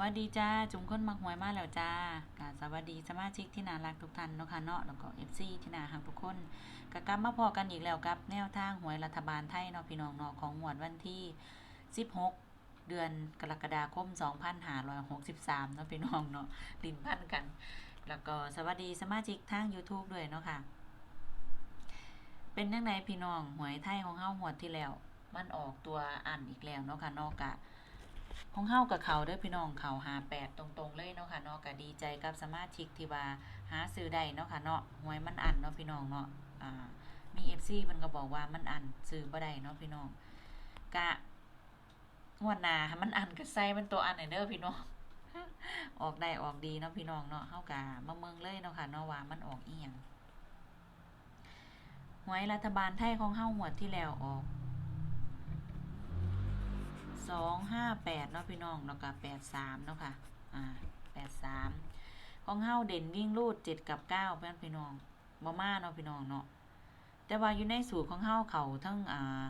วัสดีจ้า จุงค้นมักหวยมาแล้วจ้ากาสวัสดีสมาชิกที่น่ารักทุกท่านเนาะค่ะเนาะแล้วก็ FC ที่น่ารักทุกคนก็กลับมาพอกันอีกแล้วกับ แนวทางหวยรัฐบาลไทยเนาะพี่น้องเนาะของงวดวันที่ 16 เดือนกรกฎาคม 2563เนาะพี่น้องเนาะลินพันกัน แล้วก็สวัสดีสมาชิกทาง YouTube ด้วยเนาะค่ะ เป็นยังไงพี่น้องหวยไทยของเฮาหวดที่แล้ว มันออกตัวอันอีกแล้วเนาะค่ะเนาะกะ ของเฮากับเขาเด้อพี่น้องเขาหาแปดตรงๆเลยเนาะค่ะเนาะก็ดีใจกับสมาชิกที่ว่าหาซื้อได้เนาะค่ะเนาะหวยมันอันเนาะพี่น้องเนาะอ่ามี FC มันก็บอกว่ามันอันซื้อบ่ได้เนาะพี่น้องกะงวดหน้ามันอันก็ใส่มันตัวอันให้เด้อพี่น้องออกได้ออกดีเนาะพี่น้องเนาะเฮากะมาเมืองเลยเนาะค่ะเนาะว่ามันออกอีหยังหวยรัฐบาลไทยของเฮาหวดที่แล้วออก สองห้าแปดเนาะพี่น้องแล้วก็แปดสามเนาะค่ะอ่าแปดสามของเฮาเด่นวิ่งรูดเจ็ดกับเก้าเพื่อนพี่น้องบ่มาเนาะพี่น้องเนาะแต่ว่าอยู่ในสูตรของเฮาเขาทั้งอ่า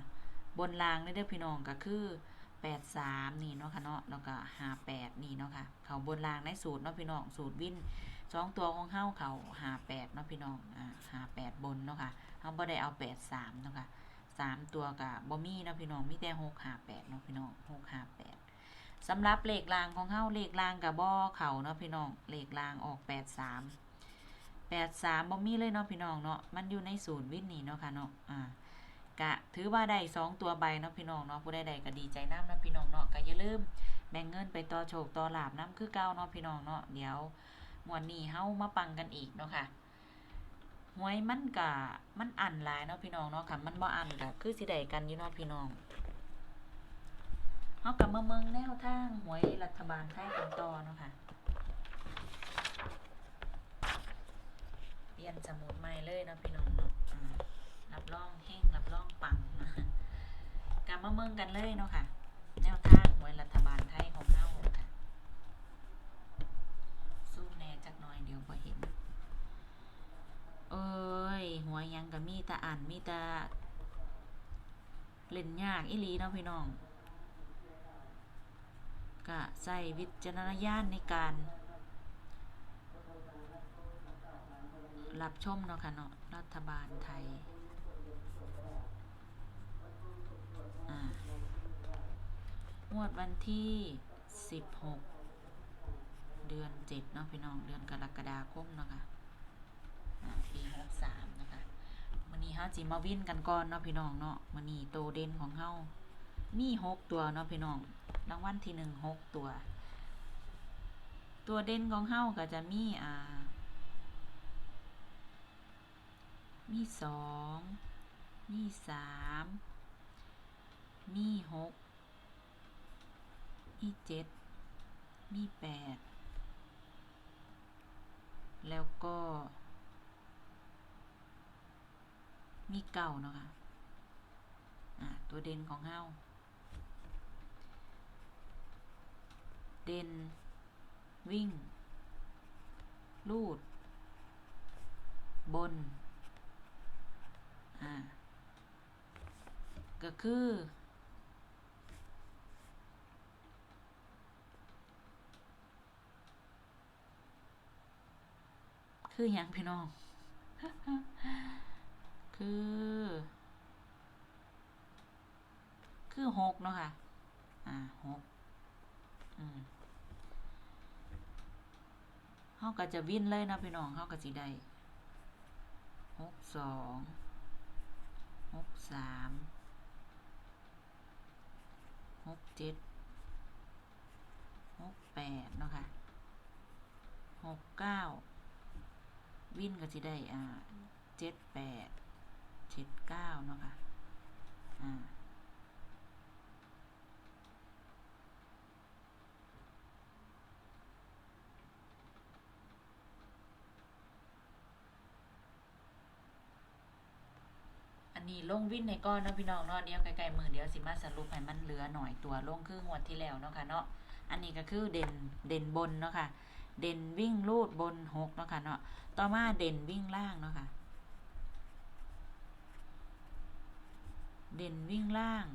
บนรางนี่เด้อพี่น้องก็คือแปดสามนี่เนาะค่ะเนาะแล้วก็ห้าแปดนี่เนาะค่ะเขาบนรางในสูตรเนาะพี่น้องสูตรวิ่นสองตัวของเฮาเขาห้าแปดเนาะพี่น้องอ่าห้าแปดบนเนาะค่ะเฮาบ่ได้เอาแปดสามเนาะค่ะ สามตัวกับบ่มีเนะพี่น้องมีแต่หกห้าแปดเนาะพี่น้องหกห้าแปดสำหรับเลขรางของเฮาเลขรางกับบ่อเข่าเนาะพี่น้องเลขรางออกแปดสามแปดสามบ่มีเลยเนาะพี่น้องเนาะมันอยู่ในศูนย์วินนี่เนาะค่ะเนาะอ่ากะถือว่าได้สองตัวใบเนาะพี่น้องเนาะผู้ใดๆก็ดีใจน้ำเนาะพี่น้องเนาะก็อย่าลืมแบ่งเงินไปต่อโชคต่อลาบน้ำคือเก่าเนาะพี่น้องเนาะเดี๋ยวมวนนี้เฮามาปังกันอีกเนาะค่ะ หวยมันกะมันอันหลายเนาะพี่น้องเนาะค่ะมันบ่อันกะคือสิได้กันอยู่เนาะพี่น้องเฮากลับมาเมืองแนวทางหวยรัฐบาลไทยกันต่อเนาะค่ะเปลี่ยนสมุดใหม่เลยเนาะพี่น้องเนาะรับรองเฮงรับรองปังกลับมาเมืองกันเลยเนาะค่ะ แนวทางหวยรัฐบาลไทยของเฮาค่ะสู้แน่จักหน่อยเดี๋ยวบ่เห็น เอ้ย หัวยังก็มีต่อ่านมีต่เล่นยากอีหลีเนาะพี่น้องก็ใส่วิจารณญาณในการรับชมเนาะค่ะเนาะรัฐบาลไทยอ่างวดวันที่ 16 เดือน 7 เนาะพี่น้อง เดือนกรกฎาคมเนาะค่ะ อ่าปีหกสามนะคะวันนี้ เฮาจิมาวินกันก่อนเนาะพี่น้องเนาะวันนี้โตเด่นของเฮามีหกตัวเนาะพี่น้องรางวัลที่หนึ่งหกตัว ตัวเด่นของเฮาก็จะมีอ่า มีสองมีสามมีหกมีเจ็ดมีแปดแล้วก็ มีเก่าเนาะค่ะอ่าตัวเด่นของเฮาเด่น วิ่ง ลูด บน อ่า ก็คือ คืออย่างพี่น้อง คือ คือหกเนาะค่ะ อ่าหกอืมเขาก็จะวิ่นเลยนะพี่น้องเขาก็สิได้หกสองหกสามหกเจ็ดหกแปดเนาะค่ะหกเก้าวิ่นก็สิได้อ่าเจ็ดแปด เจ็ดเก้าเนาะค่ะอ่าอันนี้ลงวินในก้อนเนาะพี่น้องเนาะเดี๋ยวไกลๆมือเดี๋ยวสิมาสรุปให้มันเหลือหน่อยตัวลงคืองวดที่แล้วเนาะค่ะเนาะอันนี้ก็คือเด่นเด่นบนเนาะค่ะ เด่นวิ่งลูดบนหกเนาะค่ะเนาะต่อมาเด่นวิ่งล่างเนาะค่ะ เด่นวิ่งล่าง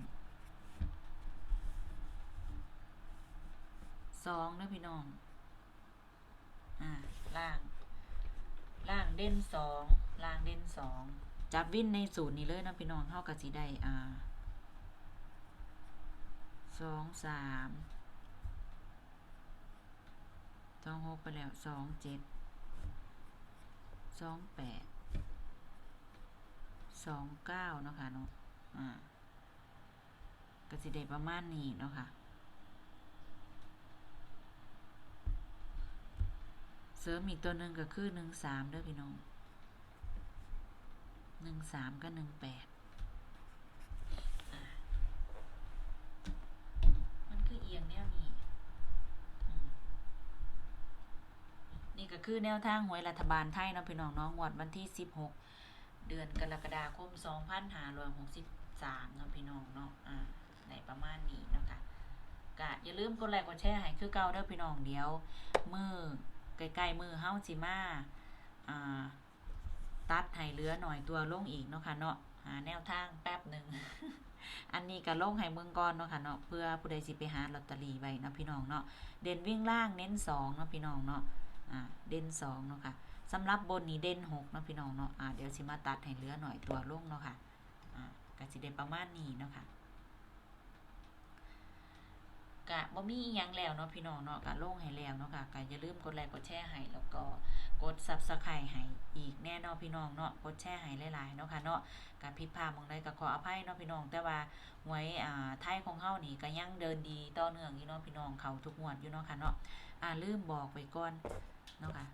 สองเด้อพี่น้อง อ่า ล่าง ล่างเด่นสอง ล่างเด่นสอง จับวิ่นในสูตรนี้เลยนะพี่น้องเท่ากับสีได้ อ่า สองสามสองหกไปแล้วสองเจ็ด สองแปด สองเก้านะคะเนาะ อ่าก็สิได้ประมาณนี้เนาะค่ะ เสริมอีกตัวหนึ่งก็คือหนึ่งสามเด้อพี่น้องหนึ่งสามก็หนึ่งแปดมันคือเอียงแนวนี้นี่ก็คือแนวทางหวยรัฐบาลไทยเนาะพี่น้องน้องงวดวันที่สิบหก เดือนกรกฎาคมสองพันห้าร้อยหกสิบสามเนาะพี่น้องเนาะอ่าในประมาณนี้เนาะคะกะอย่าลืมกดไลค์กดแชร์ให้คือเก่าเด้อพี่น้องเดี๋ยวมือใกล้ๆมือเฮาสิมาอ่าตัดให้เหลือหน่อยตัวลงอีกเนาะค่ะเนาะหาแนวทางแป๊บหนึ่งอันนี้ก็ลงให้เมืองก่อนเนาะค่ะเนาะเพื่อผู้ใดสิไปหาลอตเตอรี่ไว้นะพี่น้องเนาะเด่นวิ่งล่างเน้นสองเนาะพี่น้องเนาะอ่าเด่นสองเนาะค่ะ สำหรับบนนี้เด่นหกเนาะพี่น้องเนาะอ่าเดี๋ยวสิมาตัดให้เหลือหน่อยตัวลงเนาะค่ะอ่าก็สิได้ประมาณนี้เนาะค่ะกะบ่มีอิหยังแล้วเนาะพี่น้องเนาะกะลงให้แล้วเนาะค่ะก็อย่าลืมกดไลค์กดแชร์ให้แล้วก็กด Subscribe ให้อีกแน่นอนพี่น้องเนาะกดแชร์ให้หลายๆเนาะค่ะเนาะกะผิดพลาดหมองใดก็ขออภัยเนาะพี่น้องแต่ว่าหวยอ่าไทยของเฮานี่ก็ยังเดินดีต่อเนื่องอยู่เนาะพี่น้องเขาทุกงวดอยู่เนาะค่ะเนาะอ่าลืมบอกไปก่อนเนาะค่ะ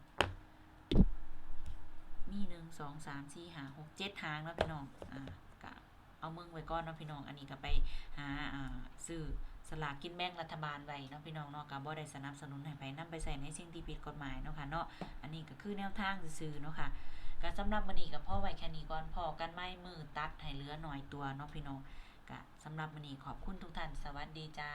มีหนึ่งสองสามสี่ห้าหกเจ็ดหางเนาะพี่น้องอ่ากะเอามึงไว้ก่อนเนาะพี่น้อง อันนี้ก็ไปหาอ่าซื้อสลากกินแบ่งรัฐบาลไว้เนาะพี่น้องเนาะก็บ่ได้สนับสนุนให้ไปนำไปใส่ในสิ่งที่ผิดกฎหมายเนาะค่ะเนาะอันนี้ก็คือแนวทางซื่อเนาะค่ะก็สำหรับมื้อนี้ก็พอไว้แค่นี้ก่อนพอกันไม่มือตัดให้เหลือหน่อยตัวเนาะพี่น้องก็สำหรับมื้อนี้ขอบคุณทุกท่านสวัสดีจ้า